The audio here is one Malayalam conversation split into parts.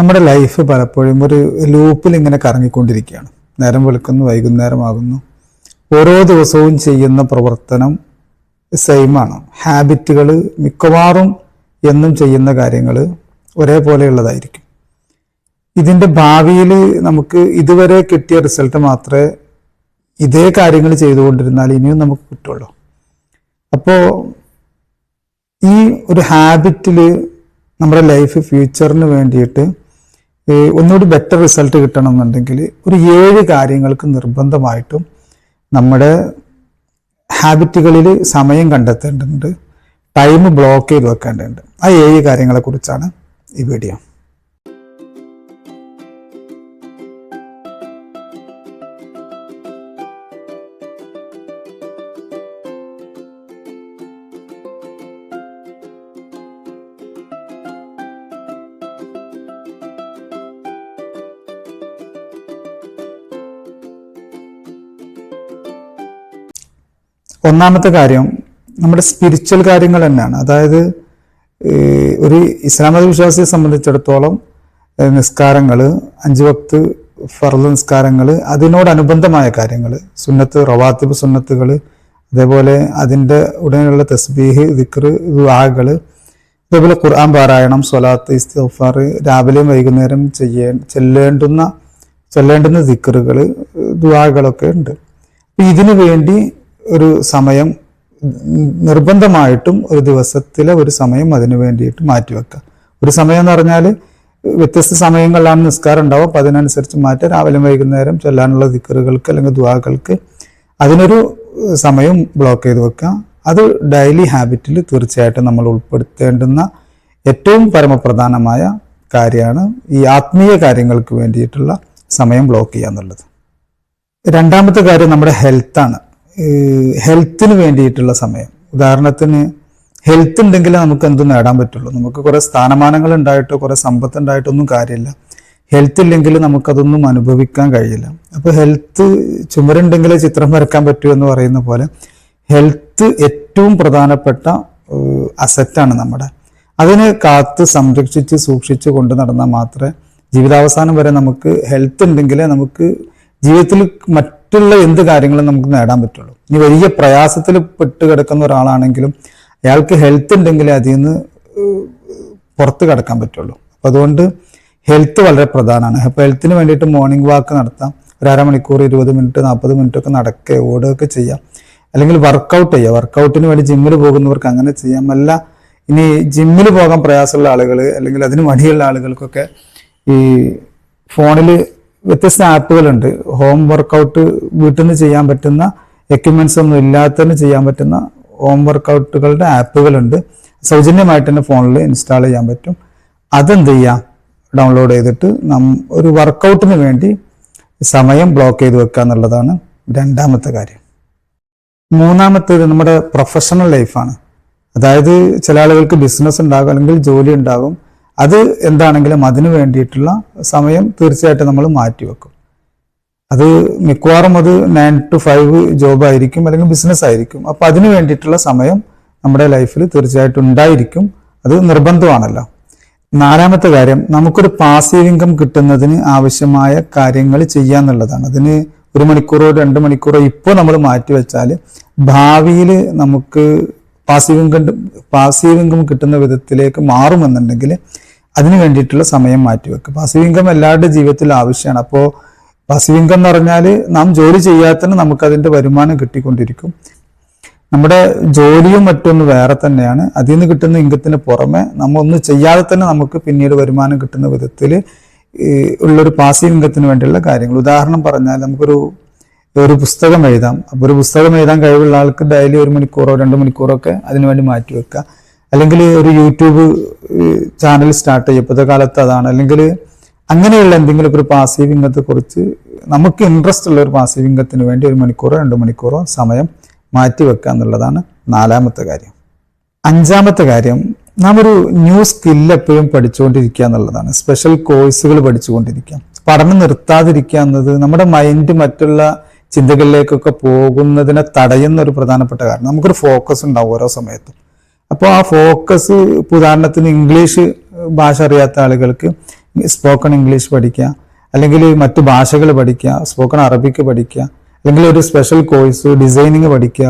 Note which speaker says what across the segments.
Speaker 1: നമ്മുടെ ലൈഫ് പലപ്പോഴും ഒരു ലൂപ്പിൽ ഇങ്ങനെ കറങ്ങിക്കൊണ്ടിരിക്കുകയാണ്. നേരം വെളുക്കുന്നു വൈകുന്നേരമാകുന്നു. ഓരോ ദിവസവും ചെയ്യുന്ന പ്രവർത്തനം സെയിമാണ് ഹാബിറ്റുകൾ മിക്കവാറും എന്നും ചെയ്യുന്ന കാര്യങ്ങൾ ഒരേപോലെയുള്ളതായിരിക്കും. ഇതിന്റെ ഭാവിയിൽ നമുക്ക് ഇതുവരെ കിട്ടിയ റിസൾട്ട് മാത്രമേ ഇതേ കാര്യങ്ങൾ ചെയ്തുകൊണ്ടിരുന്നാൽ ഇനിയും നമുക്ക് കിട്ടുള്ളൂ. അപ്പോൾ ഈ ഒരു ഹാബിറ്റിൽ നമ്മുടെ ലൈഫ് ഫ്യൂച്ചറിന് വേണ്ടിയിട്ട് ഒന്നുകൂടി ബെറ്റർ റിസൾട്ട് കിട്ടണമെന്നുണ്ടെങ്കിൽ ഒരു ഏഴ് കാര്യങ്ങൾക്ക് നിർബന്ധമായിട്ടും നമ്മുടെ ഹാബിറ്റുകളിൽ സമയം കണ്ടെത്തേണ്ടതുണ്ട്. ടൈം ബ്ലോക്ക് ചെയ്ത് വെക്കേണ്ടതുണ്ട്. ആ ഏഴ് കാര്യങ്ങളെക്കുറിച്ചാണ് ഈ വീഡിയോ ഒന്നാമത്തെ കാര്യം നമ്മുടെ സ്പിരിച്വൽ കാര്യങ്ങൾ തന്നെയാണ്. അതായത് ഒരു ഇസ്ലാം മത വിശ്വാസിയെ സംബന്ധിച്ചിടത്തോളം നിസ്കാരങ്ങൾ അഞ്ച് വക്ത് ഫർദ് നിസ്കാരങ്ങൾ അതിനോടനുബന്ധമായ കാര്യങ്ങൾ സുന്നത്ത് റവാത്തിബ് സുന്നത്തുകൾ അതേപോലെ അതിന്റെ ഉടനെയുള്ള തസ്ബീഹ് ദിക്ർ ദുആകൾ അതേപോലെ ഖുർആൻ പാരായണം സ്വലാത്ത് ഇസ്തിഗ്ഫാർ രാവിലെയും വൈകുന്നേരം ചെയ്യേ ചെല്ലേണ്ടുന്ന ചൊല്ലേണ്ടുന്ന ദിക്കറുകൾ ദുആകളൊക്കെ ഉണ്ട്. ഇതിനു വേണ്ടി ഒരു സമയം നിർബന്ധമായിട്ടും ഒരു ദിവസത്തിലെ ഒരു സമയം അതിനു വേണ്ടിയിട്ട് മാറ്റിവെക്കുക. ഒരു സമയം എന്ന് പറഞ്ഞാൽ വ്യത്യസ്ത സമയങ്ങളിലാണ് നിസ്കാരം ഉണ്ടാവും അപ്പം അതിനനുസരിച്ച് മാറ്റുക രാവിലെ വൈകുന്നേരം ചൊല്ലാനുള്ള ദിക്കറുകൾക്ക് അല്ലെങ്കിൽ ദുവാകൾക്ക് അതിനൊരു സമയം ബ്ലോക്ക് ചെയ്ത് വെക്കുക. അത് ഡെയിലി ഹാബിറ്റിൽ തീർച്ചയായിട്ടും നമ്മൾ ഉൾപ്പെടുത്തേണ്ടുന്ന ഏറ്റവും പരമപ്രധാനമായ കാര്യമാണ് ഈ ആത്മീയ കാര്യങ്ങൾക്ക് വേണ്ടിയിട്ടുള്ള സമയം ബ്ലോക്ക് ചെയ്യുക എന്നുള്ളത്. രണ്ടാമത്തെ കാര്യം നമ്മുടെ ഹെൽത്താണ് ഹെൽത്തിന് വേണ്ടിയിട്ടുള്ള സമയം. ഉദാഹരണത്തിന് ഹെൽത്ത് ഉണ്ടെങ്കിലേ നമുക്ക് എന്തും നേടാൻ പറ്റുള്ളൂ. നമുക്ക് കുറേ സ്ഥാനമാനങ്ങൾ ഉണ്ടായിട്ടോ കുറേ സമ്പത്ത് ഉണ്ടായിട്ടൊന്നും കാര്യമില്ല. ഹെൽത്ത് ഇല്ലെങ്കിൽ നമുക്കതൊന്നും അനുഭവിക്കാൻ കഴിയില്ല. അപ്പോൾ ഹെൽത്ത് ചുമരുണ്ടെങ്കിലേ ചിത്രം വരക്കാൻ പറ്റൂ എന്ന് പറയുന്ന പോലെ ഹെൽത്ത് ഏറ്റവും പ്രധാനപ്പെട്ട അസറ്റാണ് നമ്മുടെ. അതിനെ കാത്ത് സംരക്ഷിച്ച് സൂക്ഷിച്ച് കൊണ്ടു നടന്നാൽ മാത്രമേ ജീവിതാവസാനം വരെ നമുക്ക് ഹെൽത്ത് ഉണ്ടെങ്കിലേ നമുക്ക് ജീവിതത്തിൽ മറ്റുള്ള എന്ത് കാര്യങ്ങളും നമുക്ക് നേടാൻ പറ്റുള്ളൂ. ഇനി വലിയ പ്രയാസത്തിൽ പെട്ട് കിടക്കുന്ന ഒരാളാണെങ്കിലും അയാൾക്ക് ഹെൽത്ത് ഉണ്ടെങ്കിൽ അതിൽ നിന്ന് പുറത്ത് കിടക്കാൻ പറ്റുള്ളൂ. അപ്പം അതുകൊണ്ട് ഹെൽത്ത് വളരെ പ്രധാനമാണ്. അപ്പോൾ ഹെൽത്തിന് വേണ്ടിയിട്ട് മോർണിംഗ് വാക്ക് നടത്താം. ഒരു അരമണിക്കൂർ ഇരുപത് മിനിറ്റ് നാൽപ്പത് മിനിറ്റ് ഒക്കെ നടക്കുക ഓടുകയൊക്കെ ചെയ്യാം. അല്ലെങ്കിൽ വർക്കൗട്ട് ചെയ്യുക. വർക്കൗട്ടിന് വേണ്ടി ജിമ്മിൽ പോകുന്നവർക്ക് അങ്ങനെ ചെയ്യാം. അല്ല ഇനി ജിമ്മിൽ പോകാൻ പ്രയാസമുള്ള ആളുകൾ അല്ലെങ്കിൽ അതിന് മടിയുള്ള ആളുകൾക്കൊക്കെ ഈ ഫോണിൽ വ്യത്യസ്ത ആപ്പുകളുണ്ട്. ഹോം വർക്കൗട്ട് വീട്ടിൽ നിന്ന് ചെയ്യാൻ പറ്റുന്ന എക്യുപ്മെന്റ്സ് ഒന്നും ഇല്ലാത്തതിന് ചെയ്യാൻ പറ്റുന്ന ഹോം വർക്കൗട്ടുകളുടെ ആപ്പുകളുണ്ട്. സൗജന്യമായിട്ട് തന്നെ ഫോണിൽ ഇൻസ്റ്റാൾ ചെയ്യാൻ പറ്റും. അതെന്ത് ചെയ്യുക ഡൗൺലോഡ് ചെയ്തിട്ട് നം ഒരു വർക്കൗട്ടിന് വേണ്ടി സമയം ബ്ലോക്ക് ചെയ്ത് വെക്കുക എന്നുള്ളതാണ് രണ്ടാമത്തെ കാര്യം. മൂന്നാമത്തേത് നമ്മുടെ പ്രൊഫഷണൽ ലൈഫാണ് അതായത് ചില ആളുകൾക്ക് ബിസിനസ് ഉണ്ടാകും അല്ലെങ്കിൽ ജോലി ഉണ്ടാകും. അത് എന്താണെങ്കിലും അതിനു വേണ്ടിയിട്ടുള്ള സമയം തീർച്ചയായിട്ടും നമ്മൾ മാറ്റിവെക്കും. അത് മിക്കവാറും അത് നയൻ ടു ഫൈവ് ജോബ് ആയിരിക്കും അല്ലെങ്കിൽ ബിസിനസ് ആയിരിക്കും. അപ്പം അതിനു വേണ്ടിയിട്ടുള്ള സമയം നമ്മുടെ ലൈഫിൽ തീർച്ചയായിട്ടും ഉണ്ടായിരിക്കും. അത് നിർബന്ധമാണല്ലോ. നാലാമത്തെ കാര്യം നമുക്കൊരു പാസീവ് ഇൻകം കിട്ടുന്നതിന് ആവശ്യമായ കാര്യങ്ങൾ ചെയ്യാന്നുള്ളതാണ്. അതിന് ഒരു മണിക്കൂറോ രണ്ട് മണിക്കൂറോ ഇപ്പോൾ നമ്മൾ മാറ്റി വെച്ചാൽ ഭാവിയിൽ നമുക്ക് പാസീവ് ഇൻകം പാസീവ് ഇൻകം കിട്ടുന്ന വിധത്തിലേക്ക് മാറുമെന്നുണ്ടെങ്കിൽ അതിന് വേണ്ടിയിട്ടുള്ള സമയം മാറ്റിവെക്കുക പാസീവ് ഇൻകം എല്ലാവരുടെ ജീവിതത്തിൽ ആവശ്യമാണ്. അപ്പോൾ പാസീവ് ഇൻകം എന്ന് പറഞ്ഞാൽ നാം ജോലി ചെയ്യാത്തതിന് നമുക്ക് അതിന്റെ വരുമാനം കിട്ടിക്കൊണ്ടിരിക്കും. നമ്മുടെ ജോലിയും മറ്റൊന്ന് വേറെ തന്നെയാണ്. അതിൽ നിന്ന് കിട്ടുന്ന ഇൻകത്തിന് പുറമെ നമ്മ ഒന്നും ചെയ്യാതെ തന്നെ നമുക്ക് പിന്നീട് വരുമാനം കിട്ടുന്ന വിധത്തിൽ ഉള്ളൊരു പാസീവ് ഇൻകത്തിന് വേണ്ടിയുള്ള കാര്യങ്ങൾ. ഉദാഹരണം പറഞ്ഞാൽ നമുക്കൊരു ഒരു പുസ്തകം എഴുതാം. അപ്പോൾ ഒരു പുസ്തകം എഴുതാൻ കഴിവുള്ള ആൾക്ക് ഡെയിലി ഒരു മണിക്കൂറോ രണ്ട് മണിക്കൂറോ ഒക്കെ അതിനുവേണ്ടി മാറ്റി വെക്കുക അല്ലെങ്കിൽ ഒരു യൂട്യൂബ് ചാനൽ സ്റ്റാർട്ട് ചെയ്യും ഇപ്പോഴത്തെ കാലത്ത് അതാണ്. അല്ലെങ്കിൽ അങ്ങനെയുള്ള എന്തെങ്കിലും ഒരു പാസീവ് ഇൻകത്തെ കുറിച്ച് നമുക്ക് ഇൻട്രസ്റ്റ് ഉള്ള ഒരു പാസീവ് ഇൻകത്തിന് വേണ്ടി ഒരു മണിക്കൂറോ രണ്ട് മണിക്കൂറോ സമയം മാറ്റി വെക്കുക എന്നുള്ളതാണ് നാലാമത്തെ കാര്യം. അഞ്ചാമത്തെ കാര്യം നാം ഒരു ന്യൂ സ്കില്ല് എപ്പോഴും പഠിച്ചുകൊണ്ടിരിക്കുക എന്നുള്ളതാണ്. സ്പെഷ്യൽ കോഴ്സുകൾ പഠിച്ചുകൊണ്ടിരിക്കുക. പഠനം നിർത്താതിരിക്കുക എന്നത് നമ്മുടെ മൈൻഡ് മറ്റുള്ള ചിന്തകളിലേക്കൊക്കെ പോകുന്നതിനെ തടയുന്ന ഒരു പ്രധാനപ്പെട്ട കാരണം നമുക്കൊരു ഫോക്കസ് ഉണ്ടാവും ഓരോ സമയത്തും. അപ്പോൾ ആ ഫോക്കസ് ഉദാഹരണത്തിന് ഇംഗ്ലീഷ് ഭാഷ അറിയാത്ത ആളുകൾക്ക് സ്പോക്കൺ ഇംഗ്ലീഷ് പഠിക്കുക. അല്ലെങ്കിൽ മറ്റു ഭാഷകൾ പഠിക്കുക സ്പോക്കൺ അറബിക്ക് പഠിക്കുക അല്ലെങ്കിൽ ഒരു സ്പെഷ്യൽ കോഴ്സ് ഡിസൈനിങ് പഠിക്കുക.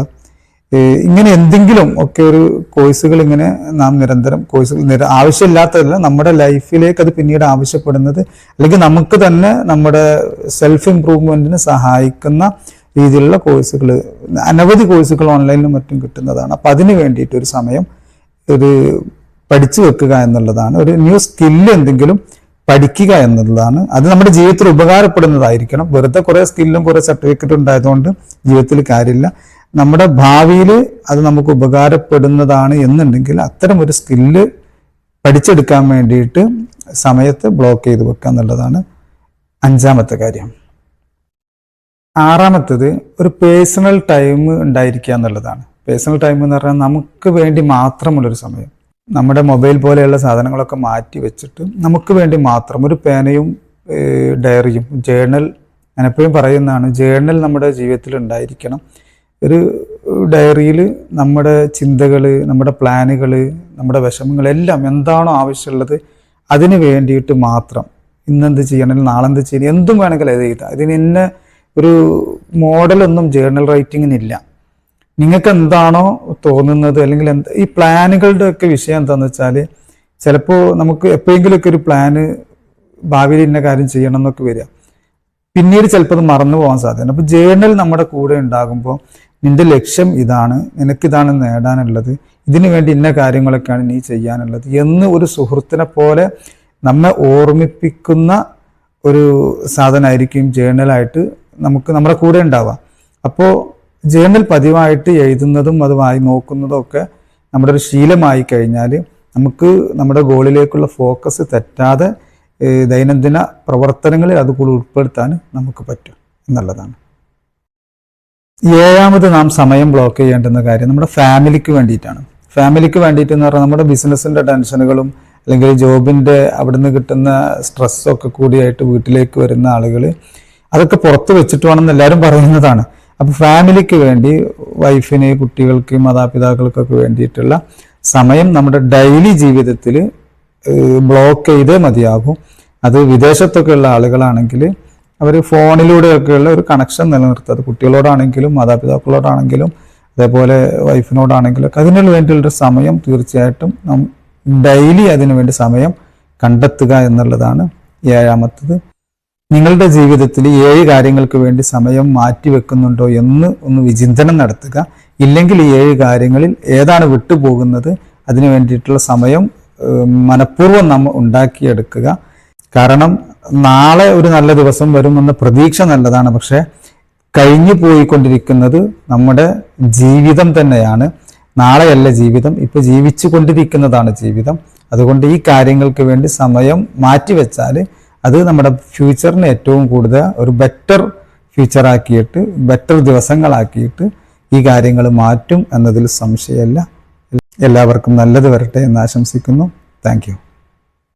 Speaker 1: ഇങ്ങനെ എന്തെങ്കിലും ഒക്കെ ഒരു കോഴ്സുകൾ ഇങ്ങനെ നാം നിരന്തരം കോഴ്സുകൾ ആവശ്യമില്ലാത്തതല്ല നമ്മുടെ ലൈഫിലേക്ക് അത് പിന്നീട് ആവശ്യപ്പെടുന്നത് അല്ലെങ്കിൽ നമുക്ക് തന്നെ നമ്മുടെ സെൽഫ് ഇംപ്രൂവ്മെന്റിന് സഹായിക്കുന്ന രീതിയിലുള്ള കോഴ്സുകൾ അനവധി കോഴ്സുകൾ ഓൺലൈനിലും മറ്റും കിട്ടുന്നതാണ്. അപ്പം അതിന് വേണ്ടിയിട്ട് ഒരു സമയം ഒരു പഠിച്ചു വെക്കുക എന്നുള്ളതാണ്. ഒരു ന്യൂ സ്കില്ല് എന്തെങ്കിലും പഠിക്കുക എന്നുള്ളതാണ്. അത് നമ്മുടെ ജീവിതത്തിൽ ഉപകാരപ്പെടുന്നതായിരിക്കണം. വെറുതെ കുറേ സ്കില്ലും കുറേ സർട്ടിഫിക്കറ്റും ഉണ്ടായതുകൊണ്ട് ജീവിതത്തിൽ കാര്യമില്ല. നമ്മുടെ ഭാവിയിൽ അത് നമുക്ക് ഉപകാരപ്പെടുന്നതാണ് എന്നുണ്ടെങ്കിൽ അത്തരം ഒരു സ്കില്ല് പഠിച്ചെടുക്കാൻ വേണ്ടിയിട്ട് സമയത്ത് ബ്ലോക്ക് ചെയ്ത് വെക്കുക എന്നുള്ളതാണ് അഞ്ചാമത്തെ കാര്യം. ആറാമത്തത് ഒരു പേഴ്സണൽ ടൈം ഉണ്ടായിരിക്കുക എന്നുള്ളതാണ്. പേഴ്സണൽ ടൈം എന്ന് പറഞ്ഞാൽ നമുക്ക് വേണ്ടി മാത്രമുള്ളൊരു സമയം. നമ്മുടെ മൊബൈൽ പോലെയുള്ള സാധനങ്ങളൊക്കെ മാറ്റി വെച്ചിട്ട് നമുക്ക് വേണ്ടി മാത്രം ഒരു പേനയും ഡയറിയും ജേണൽ ഞാൻ എപ്പോഴും പറയുന്നതാണ് ജേണൽ നമ്മുടെ ജീവിതത്തിൽ ഉണ്ടായിരിക്കണം. ഒരു ഡയറിയിൽ നമ്മുടെ ചിന്തകൾ നമ്മുടെ പ്ലാനുകൾ നമ്മുടെ വിഷമങ്ങൾ എല്ലാം എന്താണോ ആവശ്യമുള്ളത് അതിന് വേണ്ടിയിട്ട് മാത്രം ഇന്നെന്ത് ചെയ്യണം നാളെന്ത് ചെയ്യണം എന്തും വേണമെങ്കിൽ അത് ചെയ്താൽ അതിന് ഇന്ന ഒരു മോഡലൊന്നും ജേർണൽ റൈറ്റിങ്ങിനില്ല. നിങ്ങൾക്ക് എന്താണോ തോന്നുന്നത് അല്ലെങ്കിൽ എന്താ ഈ പ്ലാനുകളുടെ ഒക്കെ വിഷയം എന്താണെന്ന് വെച്ചാൽ ചിലപ്പോൾ നമുക്ക് എപ്പോഴെങ്കിലുമൊക്കെ ഒരു പ്ലാന് ഭാവിയിൽ ഇന്ന കാര്യം ചെയ്യണം എന്നൊക്കെ വരിക. പിന്നീട് ചിലപ്പോൾ അത് മറന്നു പോകാൻ സാധ്യത അപ്പോൾ ജേർണൽ നമ്മുടെ കൂടെ ഉണ്ടാകുമ്പോൾ നിന്റെ ലക്ഷ്യം ഇതാണ് നിനക്കിതാണ് നേടാനുള്ളത് ഇതിനു വേണ്ടി ഇന്ന കാര്യങ്ങളൊക്കെയാണ് നീ ചെയ്യാനുള്ളത് എന്ന് ഒരു സുഹൃത്തിനെ പോലെ നമ്മെ ഓർമ്മിപ്പിക്കുന്ന ഒരു സാധനമായിരിക്കും ജേർണലായിട്ട് നമുക്ക് നമ്മുടെ കൂടെ ഉണ്ടാവുക അപ്പോൾ ജേണൽ പതിവായിട്ട് എഴുതുന്നതും അത് വായി നോക്കുന്നതും ഒക്കെ നമ്മുടെ ഒരു ശീലമായി കഴിഞ്ഞാൽ നമുക്ക് നമ്മുടെ ഗോളിലേക്കുള്ള ഫോക്കസ് തെറ്റാതെ ദൈനംദിന പ്രവർത്തനങ്ങളിൽ അത് കൂടി ഉൾപ്പെടുത്താൻ നമുക്ക് പറ്റും എന്നുള്ളതാണ്. ഏഴാമത് നാം സമയം ബ്ലോക്ക് ചെയ്യേണ്ടുന്ന കാര്യം നമ്മുടെ ഫാമിലിക്ക് വേണ്ടിയിട്ടാണ്. ഫാമിലിക്ക് വേണ്ടിയിട്ട് എന്ന് പറഞ്ഞാൽ നമ്മുടെ ബിസിനസ്സിന്റെ ടെൻഷനുകളും അല്ലെങ്കിൽ ജോബിന്റെ അവിടുന്ന് കിട്ടുന്ന സ്ട്രെസ്സൊക്കെ കൂടിയായിട്ട് വീട്ടിലേക്ക് വരുന്ന ആളുകൾ അതൊക്കെ പുറത്ത് വെച്ചിട്ട് വേണമെന്ന് എല്ലാവരും പറയുന്നതാണ്. അപ്പോൾ ഫാമിലിക്ക് വേണ്ടി വൈഫിന് കുട്ടികൾക്ക് മാതാപിതാക്കൾക്കൊക്കെ വേണ്ടിയിട്ടുള്ള സമയം നമ്മുടെ ഡെയിലി ജീവിതത്തിൽ ബ്ലോക്ക് ചെയ്തേ മതിയാകും. അത് വിദേശത്തൊക്കെ ഉള്ള ആളുകളാണെങ്കിൽ അവർ ഫോണിലൂടെയൊക്കെയുള്ള ഒരു കണക്ഷൻ നിലനിർത്തുക. അത് കുട്ടികളോടാണെങ്കിലും മാതാപിതാക്കളോടാണെങ്കിലും അതേപോലെ വൈഫിനോടാണെങ്കിലും അതിനു വേണ്ടിയുള്ളൊരു സമയം തീർച്ചയായിട്ടും നാം ഡെയിലി അതിനുവേണ്ടി സമയം കണ്ടെത്തുക എന്നുള്ളതാണ് ഏഴാമത്തത്. നിങ്ങളുടെ ജീവിതത്തിൽ ഏഴ് കാര്യങ്ങൾക്ക് വേണ്ടി സമയം മാറ്റിവെക്കുന്നുണ്ടോ എന്ന് ഒന്ന് വിചിന്തനം നടത്തുക. ഇല്ലെങ്കിൽ ഈ ഏഴ് കാര്യങ്ങളിൽ ഏതാണ് വിട്ടുപോകുന്നത് അതിനു വേണ്ടിയിട്ടുള്ള സമയം മനഃപൂർവം നമ്മൾ ഉണ്ടാക്കിയെടുക്കുക. കാരണം നാളെ ഒരു നല്ല ദിവസം വരുമെന്ന പ്രതീക്ഷ നല്ലതാണ്. പക്ഷേ കഴിഞ്ഞു പോയിക്കൊണ്ടിരിക്കുന്നത് നമ്മുടെ ജീവിതം തന്നെയാണ്. നാളെയല്ല ജീവിതം ഇപ്പോൾ ജീവിച്ചു കൊണ്ടിരിക്കുന്നതാണ് ജീവിതം. അതുകൊണ്ട് ഈ കാര്യങ്ങൾക്ക് വേണ്ടി സമയം മാറ്റിവെച്ചാൽ അത് നമ്മുടെ ഫ്യൂച്ചറിന് ഏറ്റവും കൂടുതൽ ഒരു ബെറ്റർ ഫ്യൂച്ചറാക്കിയിട്ട് ബെറ്റർ ദിവസങ്ങളാക്കിയിട്ട് ഈ കാര്യങ്ങൾ മാറ്റും എന്നതിൽ സംശയമല്ല. എല്ലാവർക്കും നല്ലത് വരട്ടെ എന്ന് ആശംസിക്കുന്നു. താങ്ക്